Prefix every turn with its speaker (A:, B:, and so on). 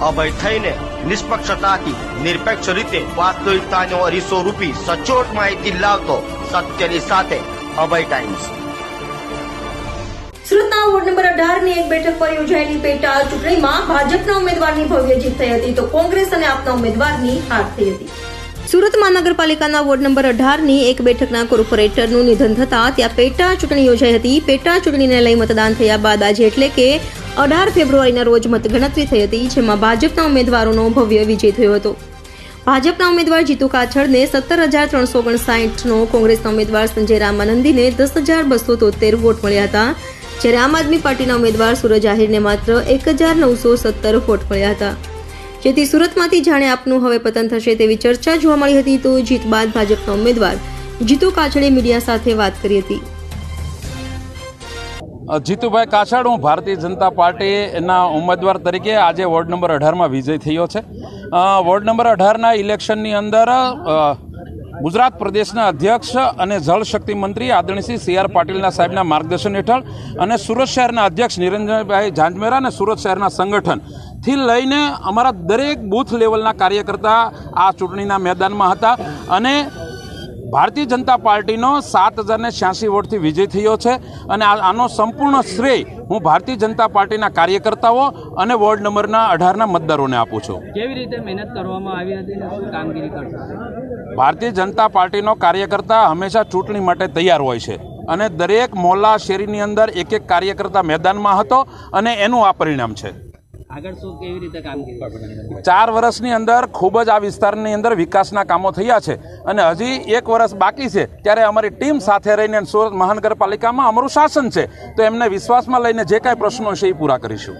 A: અભય થઈને નિષ્પક્ષતાથી, નિરપેક્ષ રીતે વાસ્તવિકતાનો અરીસો રૂપી સચોટ માહિતી લાવતો સત્યની સાથે અભય ટાઈમ્સ
B: સુરતના વોર્ડ નંબર અઢારની એક બેઠક પર યોજાયેલી પેટા ચૂંટણીમાં ભાજપના ઉમેદવારની ભવ્ય જીત થઈ હતી તો કોંગ્રેસ અને આપના ઉમેદવારની હાર થઈ હતી. સુરત મહાનગરપાલિકાના વોર્ડ નંબર અઢારની એક બેઠકના કોર્પોરેટરનું નિધન થતાં ત્યાં પેટા ચૂંટણી યોજાઈ હતી. પેટા ચૂંટણીને લઈ મતદાન થયા બાદ આજે એટલે કે અઢાર ફેબ્રુઆરીના રોજ મતગણતરી થઈ હતી, જેમાં ભાજપના ઉમેદવારોનો ભવ્ય વિજય થયો હતો. ભાજપના ઉમેદવાર જીતુ કાછડને સત્તર હજાર ત્રણસો ઓગણસાઠનો કોંગ્રેસના ઉમેદવાર સંજય રામાનંદીને દસ હજાર બસો તોતેર વોટ મળ્યા હતા, જ્યારે આમ આદમી પાર્ટીના ઉમેદવાર સુરજ આહિરને માત્ર એક હજાર નવસો સત્તર વોટ મળ્યા હતા. જેથી સુરતમાંથી જાણે આપનું હવે પતન થશે તેવી ચર્ચા જોવા મળી હતી તો જીત બાદ ભાજપના ઉમેદવાર જીતુ કાછડે મીડિયા સાથે વાત કરી હતી.
C: જીતુભાઈ કાછડ, હું ભારતીય જનતા પાર્ટીના ઉમેદવાર તરીકે આજે વોર્ડ નંબર અઢારમાં વિજય થયો છે. વોર્ડ નંબર અઢારના ઇલેક્શનની અંદર ગુજરાત પ્રદેશના અધ્યક્ષ અને જળશક્તિ મંત્રી આદરણીય સી આર પાટીલના સાહેબના માર્ગદર્શન હેઠળ અને સુરત શહેરના અધ્યક્ષ નિરંજનભાઈ ઝાંઝમેરા અને સુરત શહેરના સંગઠન. થી લઈને અમારા દરેક બૂથ લેવલના કાર્યકર્તા આ ચૂંટણીના મેદાનમાં હતા અને ભારતીય જનતા પાર્ટીનો સાત હજારને છ્યાસી વોટથી વિજય થયો છે અને આનો સંપૂર્ણ શ્રેય હું ભારતીય જનતા પાર્ટીના કાર્યકર્તાઓ અને વોર્ડ નંબરના અઢારના મતદારોને આપું છું.
D: કેવી રીતે મહેનત કરવામાં આવી હતી શું કામગીરી કરશો
C: ભારતીય જનતા પાર્ટીનો કાર્યકર્તા હંમેશા ચૂંટણી માટે તૈયાર હોય છે અને દરેક મોહલ્લા શેરીની અંદર એક એક કાર્યકર્તા મેદાનમાં હતો અને એનું આ પરિણામ છે.
D: આગળ શું કેવી રીતે કામગીરી
C: ચાર વર્ષની અંદર ખૂબ જ આ વિસ્તારની અંદર વિકાસના કામો થયા છે. અને હજી એક વર્ષ બાકી છે ત્યારે અમારી ટીમ સાથે રહીને સુરત મહાનગરપાલિકામાં અમારું શાસન છે. તો એમને વિશ્વાસમાં લઈને જે કાંઈ પ્રશ્નો છે એ પૂરા કરીશું.